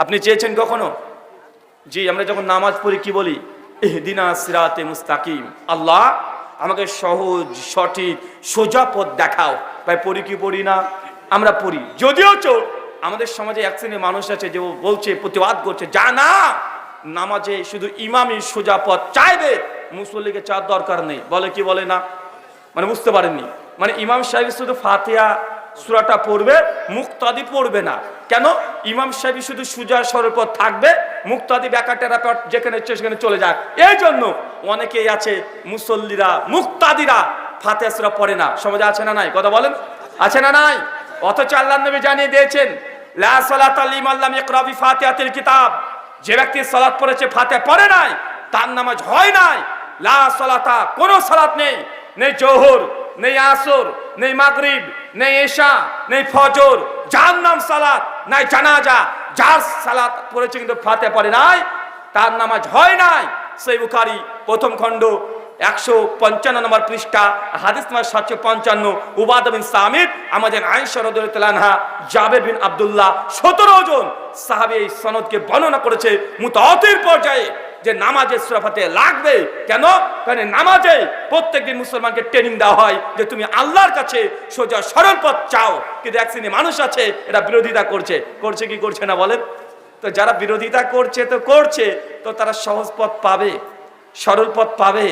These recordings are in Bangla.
আপনি চেয়েছেন কখনো? জি, আমরা যখন নামাজ পড়ি, কি বলি? সিরাতে মুস্তাকিম। আল্লাহ, আমাকে সহজ, সঠিক, সোজা পথ দেখাও। ভাই, পড়ি কি পড়ি না? আমরা পড়ি। যদিও চো আমাদের সমাজে এক শ্রেণির মানুষ আছে যে বলছে, প্রতিবাদ করছে, যা না! নামাজে শুধু ইমামই সোজা পথ চাইবে। মুসল্লিকে চার দরকার নেই। বলে কি বলে না? মানে বুঝতে পারেননি। মানে ইমাম সাহেব শুধু ফাতিহা সুরাটা পড়বে, মুক্তাদি পড়বে না। কেন? ইমাম সাহেব শুধু সুজা সরল থাকবে, মুক্তাদি ব্যাকাটেরা পথ যেখানে সেখানে চলে যাক। এই জন্য অনেকেই আছে মুসল্লিরা, মুক্তাদিরা ফাতিহা সুরা পড়ে না। সমাজে আছে না নাই? কথা বলেন। আছে না নাই? অথচ আল্লাহ নবী জানিয়ে দিয়েছেন, লা সালাতা লিমান লাম ইকরা বিফাতিহাতিল কিতাব। যে ব্যক্তি সালাত পড়েছে, ফাতিহা পড়ে নাই, তার নামাজ হয় নাই। লা সালাতা, কোনো সালাত নেই। নেই জোহর। নেই আসর, নেই মাগরিব, নেই এশা নেই ফজর যার নাম সালাত, নাই জানাজা। যার সালাত পড়েছে কিন্তু ফাতে পড়ে নাই, তার নামাজ হয় নাই। সেই বুখারি প্রথম খণ্ড, একশো পঞ্চান্ন নম্বর পৃষ্ঠা, হাদিস নম্বর সাতশো পঞ্চান্ন, উবাদ বিন সামিদ, আমাদের আইনসা রদুল্লাহা জাবের বিন আব্দুল্লাহ, সতেরো জন সাহাবি এই সনদকে বর্ণনা করেছে। মুতাতির পর্যায়ে যে নামাজে সুরাফাতে লাগবে। কেন? কারণ নামাজে প্রত্যেকদিন মুসলমানকে ট্রেনিং দেওয়া হয় যে তুমি আল্লাহর কাছে সোজা সরল পথ চাও। কিন্তু এক শ্রেণি মানুষ আছে, এরা বিরোধিতা করছে। করছে কি করছে না বলেন? তো যারা বিরোধিতা করছে, তো করছে, তো তারা সহজ পথ পাবে, সরল পথ পাবে।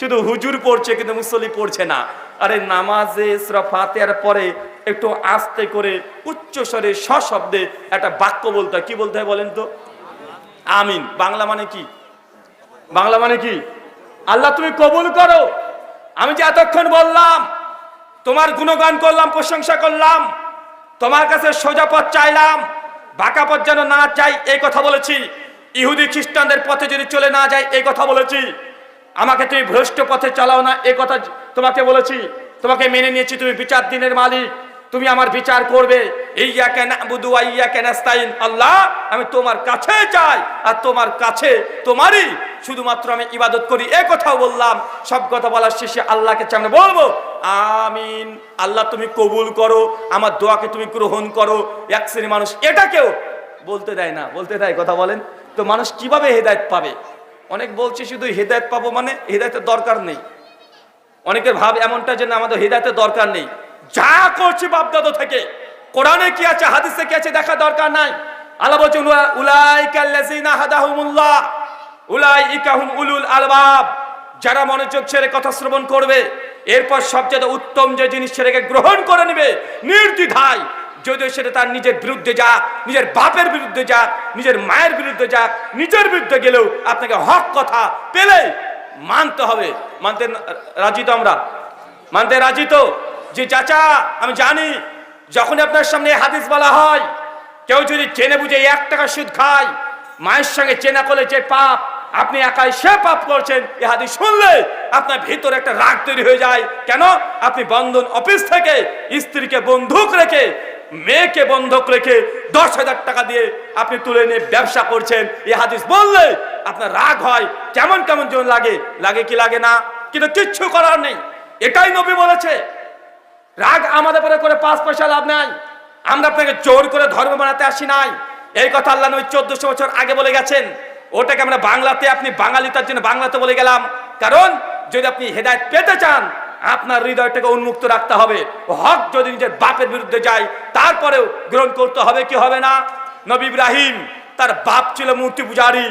শুধু হুজুর পড়ছে, কিন্তু মুসল্লি পড়ছে না। আরে নামাজে ফাতেহার পরে একটু আস্তে করে উচ্চ স্বরে সশব্দে একটা বাক্য বলতে হয়। কি বলতে হয় বলেন তো? আমিন। বাংলা মানে কি? বাংলা মানে কি? আল্লাহ তুমি কবুল করো। আমি যে এতক্ষণ বললাম, তোমার গুণগান করলাম, প্রশংসা করলাম, তোমার কাছে সোজা পথ চাইলাম, বাঁকা পথ যেন না চাই, এই কথা বলেছি। ইহুদি খ্রিস্টানদের পথে যদি চলে না যায়, এই কথা বলেছি। আমাকে তুমি ভ্রষ্ট পথে চালাও না, এই কথা তোমাকে বলেছি। তোমাকে মেনে নিয়েছি, তুমি বিচার দিনের মালিক। তুমি আমার বিচার করবে। ইয়া ইয়া কেন আল্লাহ, আমি তোমার কাছে চাই আর তোমার কাছে তোমারই। শুধুমাত্র আমি ইবাদত করি, এ কথাও বললাম। সব কথা বলার শেষে আল্লাহকে সামনে বলব, আমিন। আল্লাহ তুমি কবুল করো, আমার দোয়াকে তুমি গ্রহণ করো। এক শ্রেণি মানুষ এটাকেও বলতে দেয় না, বলতে দেয় কথা বলেন। তো মানুষ কীভাবে হেদায়ত পাবে? অনেক বলছে শুধু হেদায়ত পাবো মানে হেদায়তের দরকার নেই। অনেকের ভাব এমনটা যে না, আমাদের হেদায়তের দরকার নেই। যা করছি বাপদাদো থেকে। কোরআনে কি আছে, হাদিসে কি আছে দেখা দরকার নাই? আল্লাহ বলছেন উলাইকাল্লাযিনা হাদাহুমুল্লাহ উলাইকাহুম উলুল আলবাব। যারা মনোযোগ ছেড়ে কথা শ্রবণ করবে, এরপর সবচেয়ে উত্তম যে জিনিস ছেড়েকে গ্রহণ করে নেবে, নির্দ্বিধায়। যদিও সেটা তার নিজের বিরুদ্ধে যাক নিজের বাপের বিরুদ্ধে যাক নিজের মায়ের বিরুদ্ধে যাক নিজের বিরুদ্ধে গেলেও আপনাকে হক কথা পেলে মানতে হবে। মানতে রাজি তো আমরা? মানতে রাজি তো? যে চাচা, আমি জানি যখন আপনার সামনে হাদিস বলা হয়, কেউ যদি চেনে বুঝে এক টাকা সুদ খায়, মায়ের সঙ্গে চেনা করলে যে পাপ, আপনি একাই সে পাপ করছেন, এ হাদিস শুনলে আপনার ভিতরে একটা রাগ তৈরি হয়ে যায়। কেন? আপনি বন্ধন অফিস থেকে স্ত্রীকে বন্ধুক রেখে, মেয়েকে বন্ধক রেখে দশ হাজার টাকা দিয়ে আপনি তুলে নিয়ে ব্যবসা করছেন, এ হাদিস বললে আপনার রাগ হয়। কেমন কেমন জন লাগে লাগে কি লাগে না, কিন্তু কিচ্ছু করার নেই। এটাই নবী বলেছে। রাগ আমাদের পরে করে পাঁচ পয়সা লাভ নাই। আমরা আপনাকে জোর করে ধর্ম বানাতে আসি নাই। এই কথা আল্লাহ নবী চোদ্দশো বছর আগে বলে গেছেন, ওটাকে আমরা বাংলাতে আপনি বাঙালি তার জন্য বাংলাতে বলে গেলাম। কারণ যদি আপনি হেদায়ত পেতে চান, আপনার হৃদয়টাকে উন্মুক্ত রাখতে হবে। হক যদি নিজের বাপের বিরুদ্ধে যায়, তারপরেও গ্রহণ করতে হবে কি হবে না? নবী ইব্রাহিম তার বাপ ছিল মূর্তি পূজারী।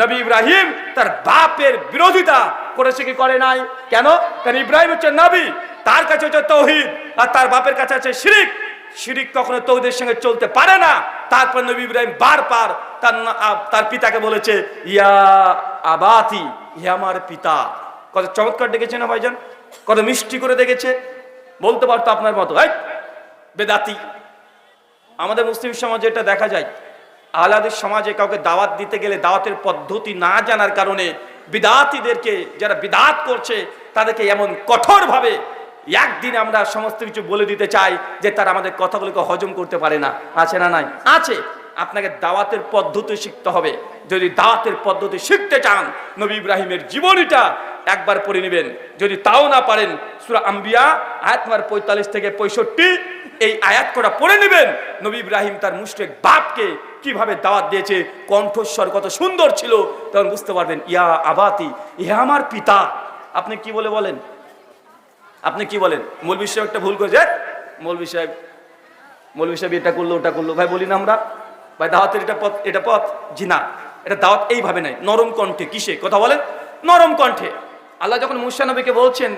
নবী ইব্রাহিম তার বাপের বিরোধিতা করেছে কি করে নাই? কেন? কারণ ইব্রাহিম হচ্ছে নবী। তার কাছে হচ্ছে তৌহিদ, আর তার বাপের কাছে আছে শিরিক। শিরিক কখনো তৌহিদের সঙ্গে চলতে পারে না। তারপর নবী ইব্রাহিম বারবার তার তার পিতাকে বলেছে, ইয়া আবাতি, ইয়া আমার পিতা। কত চমৎকার ডেকেছে না ভাইজান? কত মিষ্টি করে দেখেছে বলতে পারতো আপনার মতো এই বেদাতি। আমাদের মুসলিম সমাজে এটা দেখা যায়। আহলাদের সমাজে কাউকে দাওয়াত দিতে গেলে দাওয়াতের পদ্ধতি না জানার কারণে বিদাতিদেরকে, যারা বিদাত করছে, তাদেরকে এমন কঠোরভাবে একদিন আমরা সমস্ত কিছু বলে দিতে চাই যে তারা আমাদের কথাগুলোকে হজম করতে পারে না। আছে না নাই? আছে। আপনাকে দাওয়াতের পদ্ধতি শিখতে হবে। যদি দাওয়াতের পদ্ধতি শিখতে চান, নবী ইব্রাহিমের জীবনীটা একবার পড়ে নেবেন। যদি তাও না পারেন, সুরা আম্বিয়া, আয়াত নাম্বার পঁয়তাল্লিশ থেকে পঁয়ষট্টি, এই আয়াত করা পড়ে নেবেন। নবী ইব্রাহিম তার মুশরিক বাপকে কীভাবে দাওয়াত দিয়েছে, কণ্ঠস্বর কত সুন্দর ছিল, তখন বুঝতে পারবেন, ইয়া আবাতি, ইহা আমার পিতা। আপনি কি বলে বলেন? আপনি কি বলেন? মৌলবী সাহেব একটা ভুল করেছে? মৌলবী সাহেব মৌলবী সাহেব এটা করল, ওটা করল। ভাই, বলি না আমরা। ভাই, দাওয়াতের এটা পথ এটা পথ জি না। এটা দাওয়াত এইভাবে নাই। নরম কণ্ঠে, কিসে? কথা বলেন। নরম কণ্ঠে। আল্লাহ যখন মুসা নবীকে বলছেন